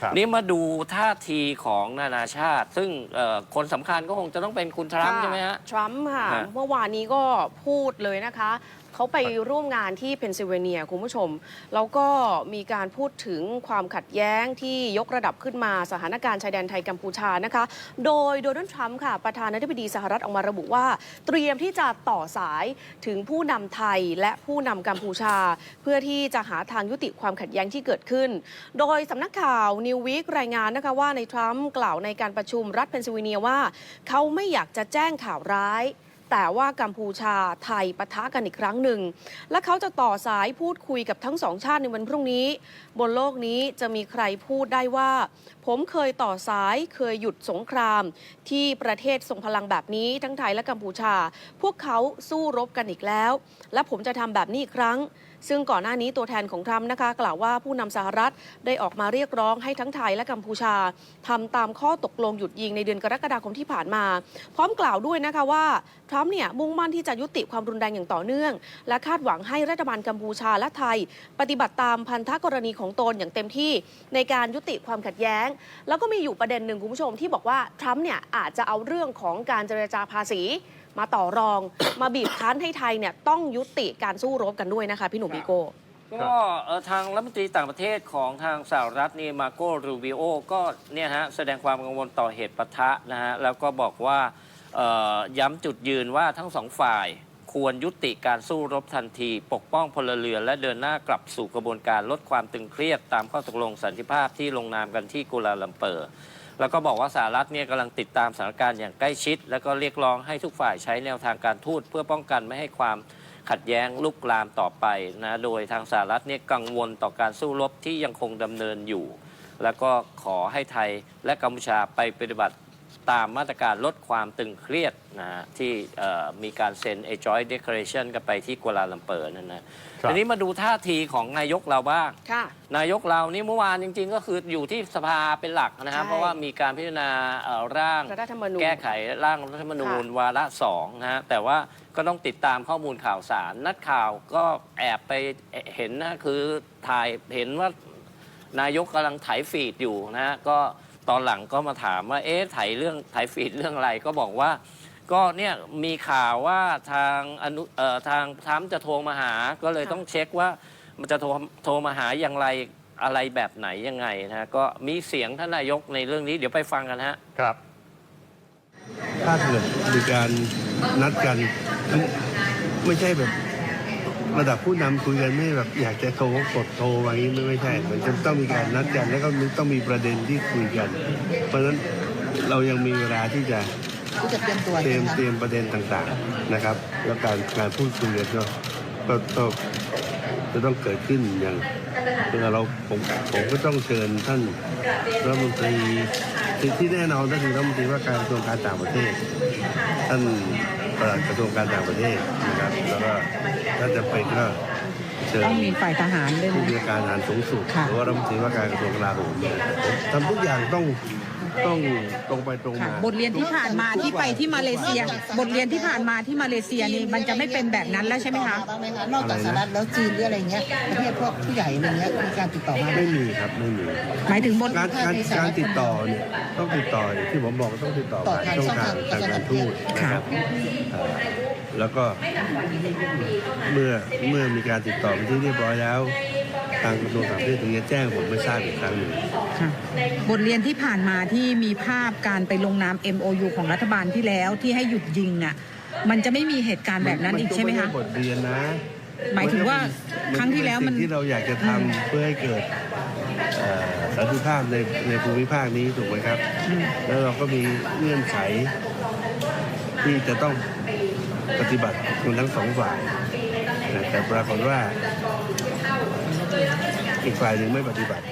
ครับ นี่มาดูท่าทีของนานาชาติ ซึ่งเอ่อคนสำคัญก็คงจะต้องเป็นคุณทรัมป์ใช่ไหมฮะ ทรัมป์ค่ะ ฮะเมื่อวานนี้ก็พูดเลยนะคะ เขาไปร่วมงานที่เพนซิลเวเนียคุณผู้ชม แล้วก็มีการพูดถึงความขัดแย้งที่ยกระดับขึ้นมาสถานการณ์ชายแดนไทยกัมพูชานะคะ โดยโดนัลด์ทรัมป์ค่ะ ประธานาธิบดีสหรัฐออกมาระบุว่า เตรียมที่จะต่อสายถึงผู้นำไทยและผู้นำกัมพูชา เพื่อที่จะหาทางยุติความขัดแย้งที่เกิดขึ้น โดยสำนักข่าวนิววิกรายงานนะคะว่าในทรัมป์กล่าวในการประชุมรัฐเพนซิลเวเนียว่า เขาไม่อยากจะแจ้งข่าวร้าย แต่ว่ากัมพูชาไทยปะทะกันอีกครั้งหนึ่ง และเขาจะต่อสายพูดคุยกับทั้งสองชาติในวันพรุ่งนี้ บนโลกนี้จะมีใครพูดได้ว่า ผมเคยต่อสายเคยหยุดสงคราม ที่ประเทศทรงพลังแบบนี้ทั้งไทยและกัมพูชา พวกเขาสู้รบกันอีกแล้ว และผมจะทำแบบนี้อีกครั้งซึ่งก่อนหน้านี้ตัวแทนของทรัมป์นะคะ กล่าวว่าผู้นำสหรัฐได้ออกมาเรียกร้องให้ทั้งไทยและกัมพูชาทำตามข้อตกลงหยุดยิงในเดือนกรกฎาคมที่ผ่านมา พร้อมกล่าวด้วยนะคะว่าทรัมป์เนี่ยมุ่งมั่นที่จะยุติความรุนแรงอย่างต่อเนื่อง และคาดหวังให้รัฐบาลกัมพูชาและไทย ปฏิบัติตามพันธกรณีของตนอย่างเต็มที่ในการยุติความขัดแย้ง แล้วก็มีอยู่ประเด็นหนึ่งคุณผู้ชมที่บอกว่าทรัมป์เนี่ยอาจจะเอาเรื่องของการเจรจาภาษี มาต่อรอง มาบีบคั้นให้ไทยเนี่ยต้องยุติการสู้รบกันด้วยนะคะ พี่หนุ่มพี่โก้ ก็เอ่อทางรัฐมนตรีต่างประเทศของทางสหรัฐนี่มาโกรูบิโอก็เนี่ยฮะแสดงความกังวลต่อเหตุปะทะนะฮะแล้วก็บอกว่าเอ่อย้ำจุดยืนว่าทั้งสองฝ่ายควรยุติการสู้รบทันที ปกป้องพลเรือนและเดินหน้ากลับสู่กระบวนการลดความตึงเครียดตามข้อตกลงสันติภาพที่ลงนามกันที่กัวลาลัมเปอร์ แล้วก็บอกว่าสหรัฐเนี่ยกำลังติดตามสถานการณ์อย่างใกล้ชิด แล้วก็เรียกร้องให้ทุกฝ่ายใช้แนวทางการทูตเพื่อป้องกันไม่ให้ความขัดแย้งลุกลามต่อไปนะโดยทางสหรัฐเนี่ยกังวลต่อการสู้รบที่ยังคงดำเนินอยู่ แล้วก็ขอให้ไทยและกัมพูชาไปปฏิบัติ ตามมาตรการลดความตึงเครียดนะฮะที่เอ่อมีการเซ็น a joint declaration กันไปที่กัวลาลัมเปอร์นั่นนะครับทีนี้มาดูท่าทีของนายกเราบ้างค่ะนายกเรานี่เมื่อวานจริง ๆ ก็คืออยู่ที่สภาเป็นหลักนะครับใช่เพราะว่ามีการพิจารณาเอ่อร่างรัฐธรรมนูญแก้ไขร่างรัฐธรรมนูญค่ะวาระสองนะฮะแต่ว่าก็ต้องติดตามข้อมูลข่าวสาร นักข่าวก็แอบไปเห็นนะคือถ่ายเห็นว่านายกกำลังถ่ายฟีดอยู่นะฮะก็ ตอนหลังก็มาถามว่า เอ๊ะถ่ายเรื่องถ่ายฟีดเรื่องอะไรก็บอกว่า ก็เนี่ยมีข่าวว่าทางอนุเอ่อทางทรัมป์จะโทรมาหา ก็เลยต้องเช็คว่ามันจะโทรโทรมาหาอย่างไรอะไรแบบไหนยังไงนะฮะก็มีเสียงท่านนายกในเรื่องนี้เดี๋ยวไปฟังกันฮะ ครับ ถ้าเกิดมีการนัดกัน ไม่ใช่แบบ ระดับผู้นำคุยกันไม่แบบอยากจะโทรกดโทรอะไรนี้ไม่ไม่ใช่ มันจะต้องมีการนัดกันแล้วก็ต้องมีประเด็นที่คุยกัน เพราะฉะนั้นเรายังมีเวลาที่จะที่จะเตรียมตัวเตรียมเตรียมประเด็นต่างๆนะครับ แล้วการการพูดคุยกันก็ก็จะต้องเกิดขึ้นอย่างเราผมผมก็ต้องเชิญท่านรัฐมนตรีที่ที่แน่นอนก็คือรัฐมนตรีว่าการกระทรวงการต่างประเทศ ท่านปลัดกระทรวงการต่างประเทศ นะครับแล้วก็ถ้าจะเป็นก็เชิญต้องมีฝ่ายทหารด้วยผู้นะ บัญชาการทหารสูงสุดค่ะ หรือว่ารัฐมนตรีว่าการกระทรวงกลาโหมเนี่ยทำทุกอย่างต้องต้องตรงไปตรงค่ะมาบทเรียนที่ผ่านมาที่ไปที่มาเลเซีย บทเรียนที่ผ่านมาที่มาเลเซียนี่มันจะไม่เป็นแบบนั้นแล้วใช่ไหมคะบ้างไหมคะนอกจากสหรัฐแล้วจีนหรืออะไรเงี้ยประเทศพวกผู้ใหญ่อะไรเงี้ยมีการติดต่อมาไหม ไม่มีครับไม่มี หมายถึงบท การการการติดต่อเนี่ยต้องติดต่ออย่างที่ผมบอกต้องติดต่อผ่านช่องทางทางการทูตนะครับเอ่อ แล้วก็เมื่อเมื่อมีการติดต่อไปที่เรียบร้อยแล้ว ทางกระทรวงต่างประเทศถึงจะแจ้งผมไม่ทราบอีกครั้งหนึ่งค่ะบทเรียนที่ผ่านมาที่มีภาพการไปลงนาม MOU ของรัฐบาลที่แล้วที่ให้หยุดยิงน่ะมันจะไม่มีเหตุการณ์แบบนั้นอีกใช่ไหมคะนก็ด้บทเรียนนะ หมายถึงว่าครั้งที่แล้วมันสิ่งที่เราอยากจะทำเพื่อให้เกิดเอ่อสันติภาพในในภูมิภาคนี้ถูกไหมครับอืมแล้วเราก็มีเงื่อนไขที่จะต้อง ปฏิบัติคนทั้งสองฝ่ายนะแต่ปรากฏว่าอีกฝ่ายหนึ่งไม่ปฏิบัติ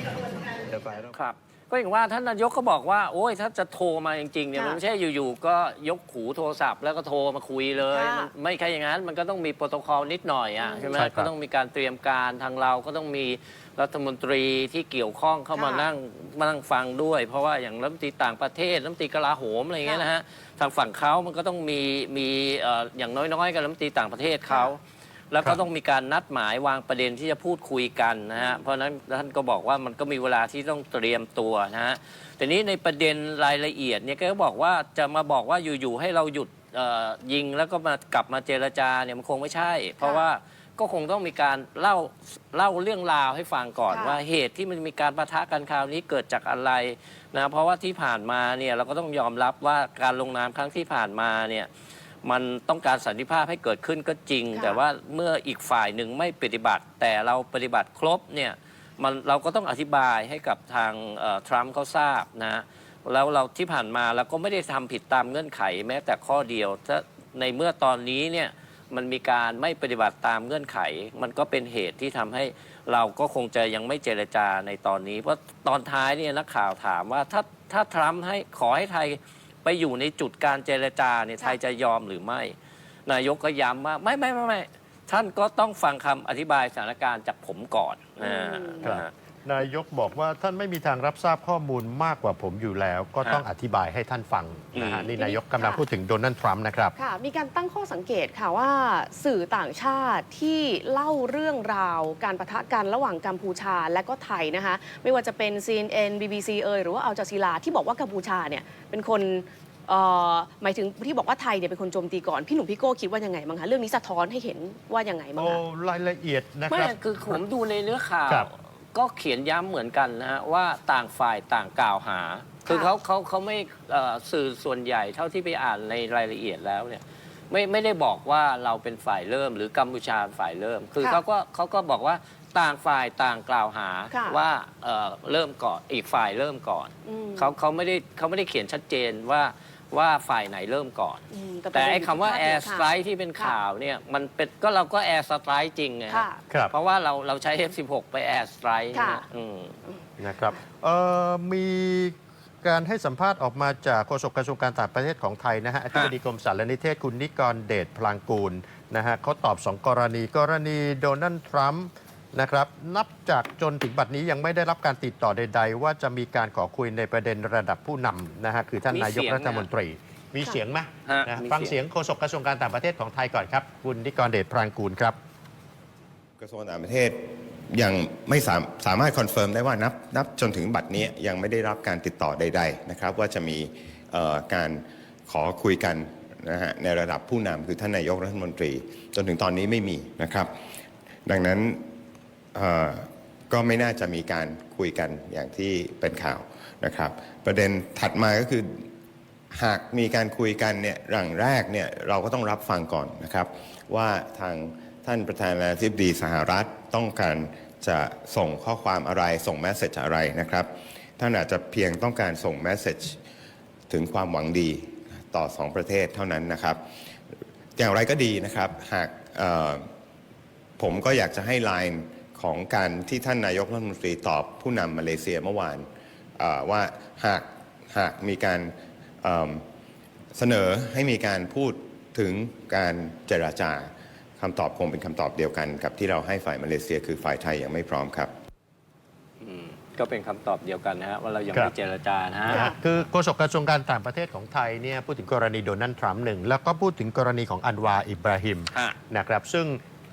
แต่ฝ่ายเราครับ ก็อย่างว่าท่านนายกก็บอกว่า โอ้ยถ้าจะโทรมาจริงๆเนี่ยค่ะมันไม่ใช่อยู่ๆก็ยกหูโทรศัพท์แล้วก็โทรมาคุยเลยค่ะมันไม่ใช่อย่างนั้นมันก็ต้องมีโปรโตคอลนิดหน่อยอะใช่ไหมใช่ครับ ก็ต้องมีการเตรียมการทางเราก็ต้องมีรัฐมนตรีที่เกี่ยวข้องเข้ามาค่ะนั่งมานั่งฟังด้วย เพราะว่าอย่างรัฐมนตรีต่างประเทศรัฐมนตรีกลาโหมอะไรอย่างเงี้ยนะฮะทางฝั่งเขามันก็ต้องมีมีเอ่ออย่างน้อยๆกับรัฐมนตรีต่างประเทศเขา แล้วครัก็บต้องมีการนัดหมายวางประเด็นที่จะพูดคุยกันนะฮะเพราะฉะนั้นท่านก็บอกว่ามันก็มีเวลาที่ต้องเตรียมตัวนะฮะแต่นี้ในประเด็นรายละเอียดเนี่ยแกก็บอกว่าจะมาบอกว่าอยู่ๆให้เราหยุดเอ่อยิงแล้วก็มากลับมาเจรจาเนี่ยมันคงไม่ใช่ เพราะว่าก็คงต้องมีการเล่าเล่าเรื่องราวให้ฟังก่อนค่ะว่าเหตุที่มันมีการประทะกันคราวนี้เกิดจากอะไรนะเพราะว่าที่ผ่านมาเนี่ยเราก็ต้องยอมรับว่าการลงนามครั้งที่ผ่านมาเนี่ย มันต้องการสันติภาพให้เกิดขึ้นก็จริง ค่ะ แต่ว่าเมื่ออีกฝ่ายหนึ่งไม่ปฏิบัติ แต่เราปฏิบัติครบเนี่ยมันเราก็ต้องอธิบายให้กับทางเอ่อทรัมป์เขาทราบนะแล้วเราที่ผ่านมาเราก็ไม่ได้ทำผิดตามเงื่อนไขแม้แต่ข้อเดียวถ้าในเมื่อตอนนี้เนี่ยมันมีการไม่ปฏิบัติตามเงื่อนไข มันก็เป็นเหตุที่ทำให้เราก็คงจะยังไม่เจรจาในตอนนี้ เพราะตอนท้ายเนี่ยนักข่าวถามว่าถ้าถ้าทรัมป์ให้ขอให้ไทย ไปอยู่ในจุดการเจรจาเนี่ยไทยจะยอมหรือไม่ นายกก็ย้ำว่าไม่ไม่ไม่ไม่ท่านก็ต้องฟังคำอธิบายสถานการณ์จากผมก่อนอ่าครับ นะฮะนายกบอกว่าท่านไม่มีทางรับทราบข้อมูลมากกว่าผมอยู่แล้ว ก็ต้องฮะอธิบายให้ท่านฟังนะฮะอืมนี่นายกกำลังพูดถึงโดนัลด์ทรัมป์นะครับ ค่ะ มีการตั้งข้อสังเกตค่ะว่าสื่อต่างชาติที่เล่าเรื่องราว การประทะกันระหว่างกัมพูชาและก็ไทยนะคะไม่ว่าจะเป็น CNN BBC เอยหรือว่าอัลจาซีลาที่บอกว่ากัมพูชาเนี่ยเป็นคนเอ่อหมายถึงที่บอกว่าไทยเนี่ยเป็นคนโจมตีก่อน พี่หนุ่มพี่โก้คิดว่ายังไงบ้างคะเรื่องนี้สะท้อนให้เห็นว่ายังไงบ้างโอ้คะรายละเอียดนะคไม่รับคือผมดูในเนื้อข่าวครับ ก็เขียนย้ำเหมือนกันนะฮะว่าต่างฝ่ายต่างกล่าวหา คือค่ะเขาเขาเขาไม่เอ่อสื่อส่วนใหญ่เท่าที่ไปอ่านในรายละเอียดแล้วเนี่ยไม่ไม่ได้บอกว่าเราเป็นฝ่ายเริ่ม หรือกัมพูชาฝ่ายเริ่ม คือค่ะเขาก็เขาก็บอกว่าต่างฝ่ายต่างกล่าวหาค่ะ ว่าเอ่อเริ่มก่อนอีกฝ่ายเริ่มก่อน อืม เขาเขาไม่ได้เขาไม่ได้เขียนชัดเจนว่า ว่าฝ่ายไหนเริ่มก่อน อืมแต่ไอ้คำว่าประแอเด็นร์สไตรค่ะที่เป็นข่าวเนี่ยมันเป็นก็เราก็แอร์สไตรจริงไงฮะค่ะครับ เพราะว่าเราเราใช้ F16 ไปแอร์สไตรค่ะอืม นะครับเอ่อมีการให้สัมภาษณ์ออกมาจากโฆษกกระทรวงการต่างประเทศของไทยนะฮะอธิบดีกรมสารนิเทศคุณนิกรเดชพลางกูลนะฮะเขาตอบสองกรณีกรณีโดนัลด์ทรัมป์ นะครับนับจากจนถึงบัดนี้ยังไม่ได้รับการติดต่อใด ๆ ว่าจะมีการขอคุยในประเด็นระดับผู้นำนะฮะคือท่านมีนายกเสียงรัฐมนตรี มีเสียงไหมฮะนะมีฟังเสีเสียยงงโฆษกกระทรวงการต่างประเทศของไทยก่อนครับคุณนิกรเดชพลางกูลครับ กระทรวงต่างประเทศยังไม่สามสามารถคอนเฟิร์มได้ว่านับนับจนถึงบัดนี้ยังไม่ได้รับการติดต่อใดๆนะครับว่าจะมีเอ่อการขอคุยกันนะฮะในระดับผู้นำคือท่านนายกรัฐมนตรี จนถึงตอนนี้ไม่มีนะครับ ดังนั้นเอ่อ ก็ไม่น่าจะมีการคุยกันอย่างที่เป็นข่าวนะครับ ประเด็นถัดมาก็คือหากมีการคุยกันเนี่ยหลังแรกเนี่ยเราก็ต้องรับฟังก่อนนะครับ ว่าทางท่านประธานาธิบดีสหรัฐต้องการจะส่งข้อความอะไรส่งแมสเซจอะไรนะครับท่านอาจจะเพียงต้องการส่งแมสเซจถึงความหวังดีต่อสองประเทศเท่านั้นนะครับ อย่างไรก็ดีนะครับ หากผมก็อยากจะให้ไลน์ ของการที่ท่านนายกรัฐมนตรีตอบผู้นำมาเลเซียเมื่อวานเอ่อว่าหากหากมีการเอิ่มเสนอให้มีการพูดถึงการเจราจาคำตอบคงเป็นคำตอบเดียวกันกับที่เราให้ฝ่ายมาเลเซีย คือฝ่ายไทยยังไม่พร้อมครับอืมก็เป็นคำตอบเดียวกันนะฮะว่าเรายังครัไม่บเจรจานะฮะนะฮะคือโฆษกกระทรวงการต่างประเทศของไทยเนี่ยพูดถึงกรณีโดนัลด์ทรัมป์หนึ่งแล้วก็พูดถึงกรณีของอันวาอิบราฮิมฮะนะครับซึ่ง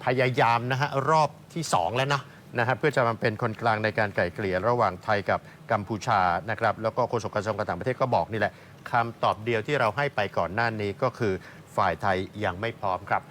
พยายามนะฮะรอบ ที่ 2 แล้วนะนะฮะเพื่อจะมาเป็นคนกลางในการไกล่เกลี่ยระหว่างไทยกับกัมพูชานะครับแล้วก็โฆษกกระทรวงการต่างประเทศก็บอกนี่แหละคำตอบเดียวที่เราให้ไปก่อนหน้านี้ก็คือฝ่ายไทยยังไม่พร้อมครับ